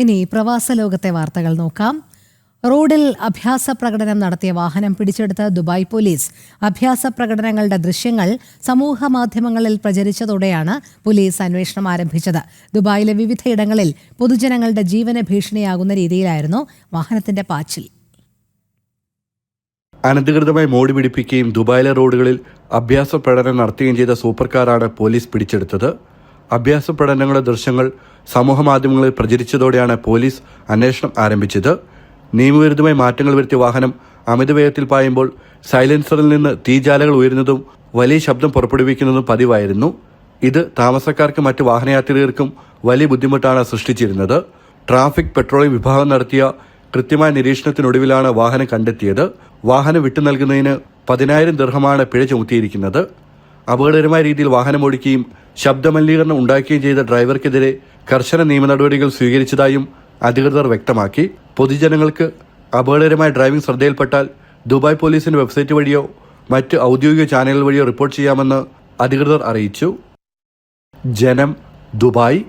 ഇനി പ്രവാസ ലോകത്തെ വാർത്തകൾ നോക്കാം. റോഡിൽ അഭ്യാസ പ്രകടനം നടത്തിയ വാഹനം പിടിച്ചെടുത്ത ദുബായ് പോലീസ് അഭ്യാസ പ്രകടനങ്ങളുടെ ദൃശ്യങ്ങൾ സമൂഹ മാധ്യമങ്ങളിൽ പ്രചരിച്ചതോടെയാണ് പോലീസ് അന്വേഷണം ആരംഭിച്ചത്. ദുബായിലെ വിവിധയിടങ്ങളിൽ പൊതുജനങ്ങളുടെ ജീവന ഭീഷണിയാകുന്ന രീതിയിലായിരുന്നു വാഹനത്തിന്റെ പാച്ചിൽ. അനധികൃതമായി മോടി പിടിപ്പിക്കുകയും ദുബായിലെ റോഡുകളിൽ അഭ്യാസ പ്രകടനം നടത്തുകയും ചെയ്ത സൂപ്പർ കാറാണ് പോലീസ് പിടിച്ചെടുത്തത്. അഭ്യാസ പഠനങ്ങളുടെ ദൃശ്യങ്ങൾ സമൂഹമാധ്യമങ്ങളിൽ പ്രചരിച്ചതോടെയാണ് പോലീസ് അന്വേഷണം ആരംഭിച്ചത്. നിയമവിരുദ്ധമായി മാറ്റങ്ങൾ വരുത്തിയ വാഹനം അമിതവേഗത്തിൽ പായുമ്പോൾ സൈലൻസറിൽ നിന്ന് തീജാലകൾ ഉയരുന്നതും വലിയ ശബ്ദം പുറപ്പെടുവിക്കുന്നതും പതിവായിരുന്നു. ഇത് താമസക്കാർക്കും മറ്റ് വാഹനയാത്രികർക്കും വലിയ ബുദ്ധിമുട്ടാണ് സൃഷ്ടിച്ചിരുന്നത്. ട്രാഫിക് പെട്രോളിംഗ് വിഭാഗം നടത്തിയ കൃത്യമായ നിരീക്ഷണത്തിനൊടുവിലാണ് വാഹനം കണ്ടെത്തിയത്. വാഹനം വിട്ടു നൽകുന്നതിന് പതിനായിരം ദീർഘമാണ് പിഴ ചുമത്തിയിരിക്കുന്നത്. അപകടകരമായ രീതിയിൽ വാഹനം ഓടിക്കുകയും ശബ്ദമലിനീകരണം ഉണ്ടാക്കുകയും ചെയ്ത ഡ്രൈവർക്കെതിരെ കർശന നിയമ നടപടികൾ സ്വീകരിച്ചതായും അധികൃതർ വ്യക്തമാക്കി. പൊതുജനങ്ങൾക്ക് അപകടകരമായ ഡ്രൈവിംഗ് ശ്രദ്ധയിൽപ്പെട്ടാൽ ദുബായ് പോലീസിന്റെ വെബ്സൈറ്റ് വഴിയോ മറ്റ് ഔദ്യോഗിക ചാനലുകൾ വഴിയോ റിപ്പോർട്ട് ചെയ്യാമെന്ന് അധികൃതർ അറിയിച്ചു. ജനം ദുബായ്